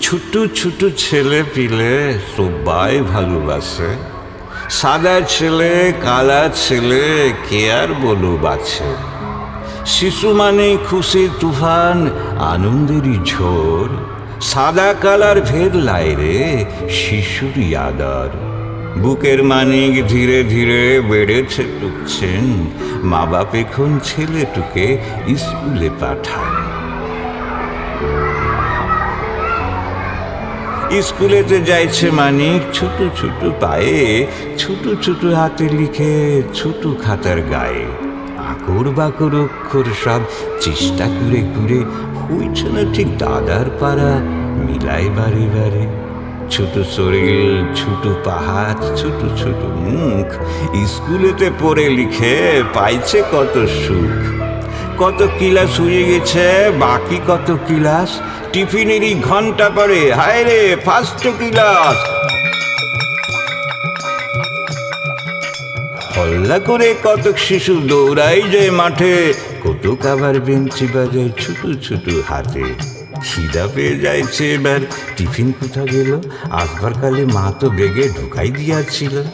ছোট ছোট ছেলে পিলে সবাই ভালোবাসে। সাদা ছেলে, কালা ছেলে, কে আর বলো বাছে। শিশু মানে খুশির তুফান, আনন্দেরই ঝোর। সাদা কালার ভেদ লাইরে শিশুরই আদর। বুকের মানিক ধীরে ধীরে বেড়েছে টুকছেন। মা বাপ এখন ছেলেটুকে স্কুলে পাঠান। স্কুলেতে যাইছে মানিক, ছোট ছোট পায়ে, ছোট ছোট হাতে লিখে ছোট খাতার গায়ে। আকর বাকর অক্ষর সব চেষ্টা করে করে হইছে না ঠিক দাদার পাড়া মিলাই বারে বারে। ছোট শরীর ছোট পাহাড়, ছোট ছোট মুখ, স্কুলেতে পড়ে লিখে পাইছে কত সুখ। কত কিলাস হয়ে গেছে, বাকি কত কিলাস? টিফিনেরই ঘণ্টা পরে, হায় রে ফার্স্ট কিলাস। হল্লা করে কত শিশু দৌড়াই যায় মাঠে কত কাবার বেঞ্চি বাজায় ছোট ছোট হাতে। খিদা পেয়ে যাইছে এবার। টিফিন কোথা গেল? আসবার কালে মা তো বেগে ঢুকাই দিয়াছিল।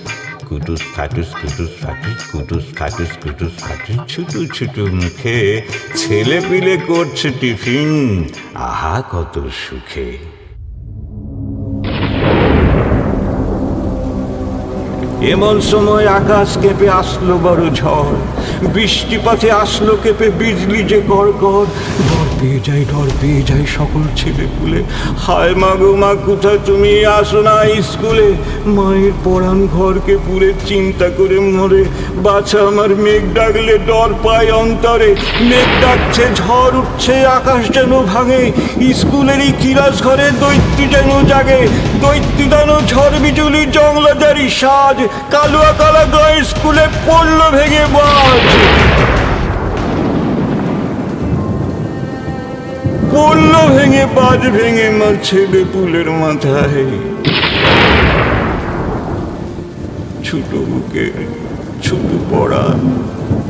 কুটুস ফাটুস কুটুস ফাটুস কুটুস ফাটুস কুটুস ফাটুস ছোট ছোট মুখে ছেলে পিলে করছে টিফিন। আহা, কত সুখে। এমন সময় আকাশ কেঁপে আসলো বড় ঝড়। বৃষ্টিপাতে আসলো কেঁপে বিজলি যে কর পেয়ে যায়, ডর পেয়ে যায় সকল ছেলে পুলে হায় মা গো, মা, কোথায় তুমি? আসো না স্কুলে। মায়ের পরাণ ঘরকে পুরে চিন্তা করে মরে। বাছা আমার মেঘ ডাকলে ডর পায় অন্তরে। মেঘ ডাকছে, ঝড় উঠছে, আকাশ যেন ভাঙে। স্কুলেরই কিলাস ঘরে দৈত্য যেন জাগে। দৈত্য যেন ঝড় বিজুলি জংলাজারি সাজ। কালুয়া কালা গায়ে স্কুলে পড়ল ভেঙে বাজ। ভেঙে বাজ ভেঙে মা ছেলে পুলের মাথায়। ছোট বুকে ছোট পড়া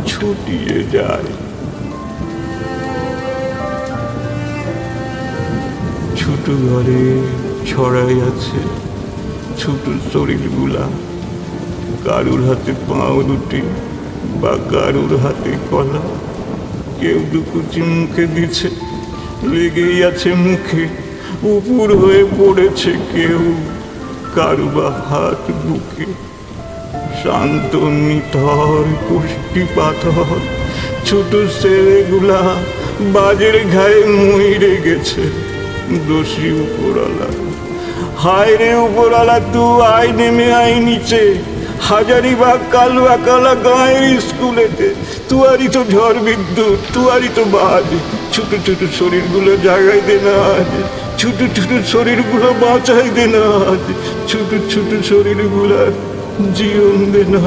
ছুটিয়ে যায়। ছোট ঘরে ছড়াই আছে ছোট শরীরগুলা। কারুর হাতে পাও দুটি বা কারুর হাতে কলা। কেউ দুকুচি মুখে দিচ্ছে লেগেই আছে মুখে, উপুর হয়ে পড়েছে কেউ কারু বা হাত বুকে। শান্ত, নিথর কুষ্টি পাথর, ছোট ছেলেগুলা বাজের ঘায়ে মইরে গেছে দোষী উপরওয়ালা। হায় রে উপরওয়ালা তু আয় নেমে আয় নিচে। হাজারি বা কালুয়া কালা গাঁয়ের স্কুলেতে তুয়ারি তো ঝড় বিদ্যুৎ, তুয়ারি তো বাজ। ছোট ছোট শরীরগুলো জাগাই দে না আজ। ছোট ছোট শরীরগুলো বাঁচাই দে না আজ। ছোট ছোট শরীরগুলো জীবন দে না